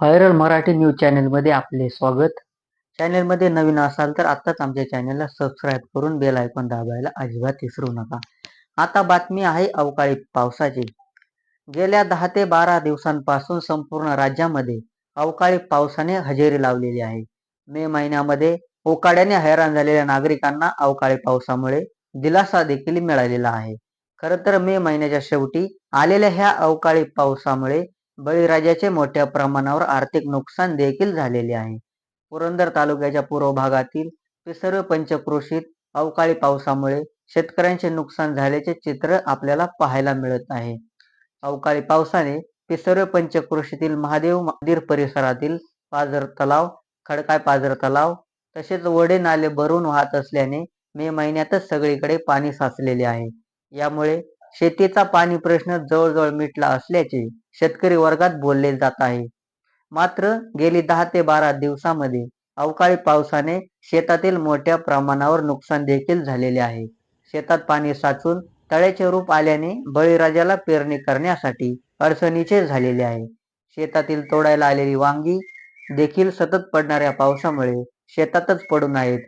Viral Marathi news चॅनलमध्ये आपले स्वागत. चॅनलमध्ये नवीन असाल तर आत्ताच आमच्या चॅनलला सबस्क्राईब करून बेल आयकॉन दाबायला अजिबात विसरू नका. आता बातमी आहे अवकाळी पावसाची. गेल्या दहा ते बारा दिवसांपासून संपूर्ण राज्यामध्ये अवकाळी पावसाने हजेरी लावलेली आहे. मे महिन्यामध्ये ओकाड्याने हैराण झालेल्या नागरिकांना अवकाळी पावसामुळे दिलासा देखील मिळालेला आहे. खरं तर मे महिन्याच्या शेवटी आलेल्या ह्या अवकाळी पावसामुळे बळीराजाचे मोठ्या प्रमाणावर आर्थिक नुकसान देखील झालेले आहे. पुरंदर तालुक्याच्या पूर्व भागातील सर्व पंचक्रोशीत अवकाळी पावसामुळे शेतकऱ्यांचे नुकसान झाल्याचे चित्र आपल्याला पाहायला मिळत आहे. अवकाळी पावसाने पिसर्व पंचक्रोशीतील महादेव मंदिर परिसरातील पाझर तलाव खडकाय पाझर तलाव तसेच वडे नाले भरून वाहत असल्याने मे महिन्यातच सगळीकडे पाणी साचलेले आहे. यामुळे शेतीचा पाणी प्रश्न जवळजवळ मिटला असल्याचे शेतकरी वर्गात बोलले जात आहे. मात्र गेली दहा ते बारा दिवसामध्ये अवकाळी पावसाने शेतातील मोठ्या प्रमाणावर नुकसान देखील झालेले आहे. शेतात पाणी साचून तळ्याचे रूप आल्याने बळीराजाला पेरणी करण्यासाठी अडचणीचे झालेले आहे. शेतातील तोडायला आलेली वांगी देखील सतत पडणाऱ्या पावसामुळे शेतातच पडून आहेत.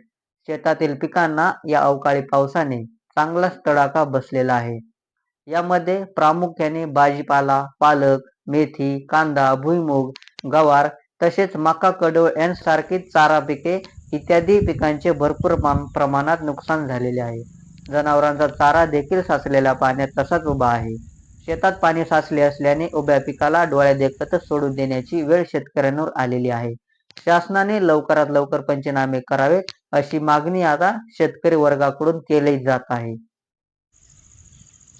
शेतातील पिकांना या अवकाळी पावसाने चांगलाच तडाखा बसलेला आहे. यामध्ये प्रामुख्याने भाजीपाला पालक मेथी कांदा भुईमूग गवार तसेच मका कडोळ यांसारखी चारा पिके इत्यादी पिकांचे भरपूर प्रमाणात नुकसान झालेले आहे. जनावरांचा चारा देखील साचलेला पाण्यात तसाच उभा आहे. शेतात पाणी साचले असल्याने उभ्या पिकाला डोळ्या देखतच सोडून देण्याची वेळ शेतकऱ्यांवर आलेली आहे. शासनाने लवकरात लवकर पंचनामे करावेत अशी मागणी आता शेतकरी वर्गाकडून केली जात आहे.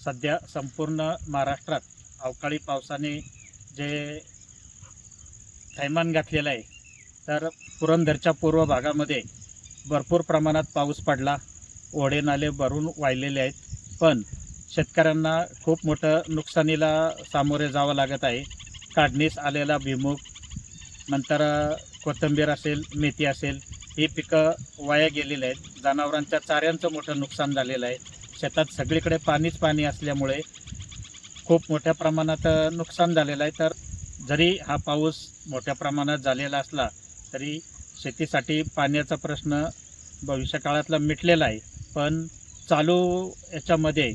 सध्या संपूर्ण महाराष्ट्रात अवकाळी पावसाने जे थैमान घातलेलं आहे तर पुरंदरच्या पूर्व भागामध्ये भरपूर प्रमाणात पाऊस पडला. ओढे नाले भरून वाहिलेले आहेत. पण शेतकऱ्यांना खूप मोठं नुकसानीला सामोरे जावं लागत आहे. काढणीस आलेला भिमुग नंतर कोथिंबीर असेल मेथी असेल ही पिकं वाया गेलेली आहेत. जनावरांच्या चाऱ्यांचं मोठं नुकसान झालेलं आहे. शेतात सगळीकडे पाणीच पाणी असल्यामुळे खूप मोठ्या प्रमाणात नुकसान झालेलं आहे. तर जरी हा पाऊस मोठ्या प्रमाणात झालेला असला तरी शेतीसाठी पाण्याचा प्रश्न भविष्यकाळातला मिटलेला आहे. पण चालू याच्यामध्ये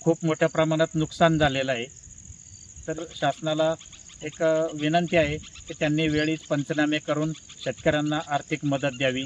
खूप मोठ्या प्रमाणात नुकसान झालेलं आहे. तर शासनाला एक विनंती आहे की त्यांनी वेळीच पंचनामे करून शेतकऱ्यांना आर्थिक मदत द्यावी.